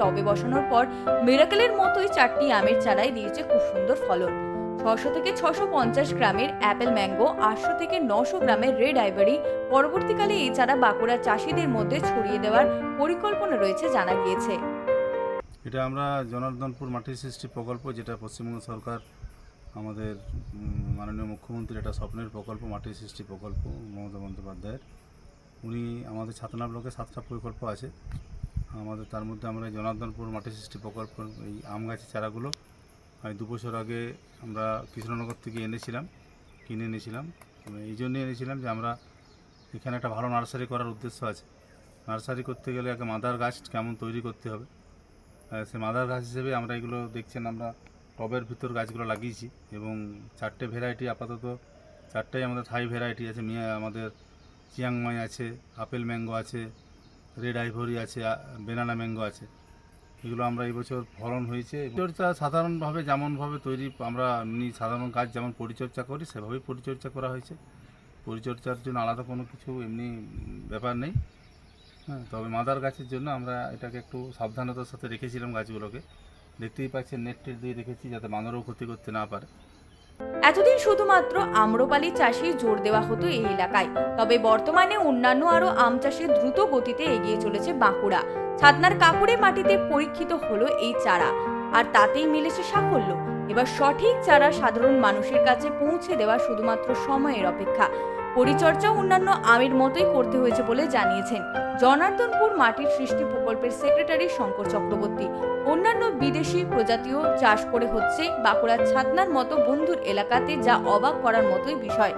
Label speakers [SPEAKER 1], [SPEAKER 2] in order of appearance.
[SPEAKER 1] টবে বসানোর পর মিরাকেলের মতোই চারটি আমের চারাই দিয়েছে খুব সুন্দর ফলন। ছশো থেকে ছশো পঞ্চাশ গ্রামের অ্যাপেল ম্যাঙ্গো, আটশো থেকে নশো গ্রামের রেড আইভারি, পরবর্তীকালে এই চারা বাঁকুড়া চাষিদের মধ্যে ছড়িয়ে দেওয়ার পরিকল্পনা রয়েছে জানা গিয়েছে।
[SPEAKER 2] এটা আমরা জনার্দনপুর মাটির সৃষ্টি প্রকল্প, যেটা পশ্চিমবঙ্গ সরকার আমাদের মাননীয় মুখ্যমন্ত্রীর একটা স্বপ্নের প্রকল্প, মাটির সৃষ্টি প্রকল্প, মমতা বন্দ্যোপাধ্যায়ের। উনি আমাদের ছাতনা ব্লকে সাতটা প্রকল্প আছে। আমাদের তার মধ্যে আমরা জনার্দনপুর মাটি সৃষ্টি প্রকল্প, এই আম গাছের চারাগুলো প্রায় দু বছর আগে আমরা কৃষ্ণনগর থেকে এনেছিলাম, কিনে এনেছিলাম। এই জন্যে এনেছিলাম যে আমরা এখানে একটা ভালো নার্সারি করার উদ্দেশ্য আছে। নার্সারি করতে গেলে একটা মাদার গাছ কেমন তৈরি করতে হবে? সে মাদার গাছ হিসেবে আমরা এগুলো দেখছেন আমরা টবের ভিতর গাছগুলো লাগিয়েছি এবং চারটে ভ্যারাইটি আপাতত, চারটাই আমাদের থাই ভ্যারাইটি আছে। মিয়া, আমাদের চিয়াংমাই আছে, আপেল ম্যাঙ্গো আছে রেড আইভরি আছে বেনানা ম্যাঙ্গো আছে। এগুলো আমরা এই বছর ফলন হয়েছে পরিচর্যা সাধারণভাবে যেমনভাবে তৈরি আমরা এমনি সাধারণ গাছ যেমন পরিচর্যা করি, সেভাবেই পরিচর্যা করা হয়েছে। পরিচর্যার জন্য আলাদা কোনো কিছু এমনি ব্যাপার নেই। হ্যাঁ তবে মাদার গাছের জন্য আমরা এটাকে একটু সাবধানতার সাথে রেখেছিলাম গাছগুলোকে। দেখতেই পাচ্ছেন নেট টেট দিয়ে রেখেছি যাতে বাঁদরও ক্ষতি করতে না পারে।
[SPEAKER 1] এতদিন শুধুমাত্র আম্রপালি চাষে জোর দেওয়া হতো এই এলাকায়। তবে বর্তমানে অন্যান্য আরও আম চাষে দ্রুত গতিতে এগিয়ে চলেছে বাঁকুড়া। ছাতনার কাপড়ে মাটিতে পরীক্ষিত হলো এই চারা। আর তাতেই মিলেছে সাফল্য। এবার সঠিক চারা সাধারণ মানুষের কাছে পৌঁছে দেওয়া শুধুমাত্র সময়ের অপেক্ষা। পরিচর্যা অন্যান্য আমের মতোই করতে হয়েছে বলে জানিয়েছেন জনার্দনপুর মাটির সৃষ্টি প্রকল্পের সেক্রেটারি শঙ্কর চক্রবর্তী। অন্যান্য বিদেশি প্রজাতিও চাষ করে হচ্ছে বাঁকুড়ার ছাতনার মতো বন্ধুর এলাকাতে যা অবাক করার মতোই বিষয়।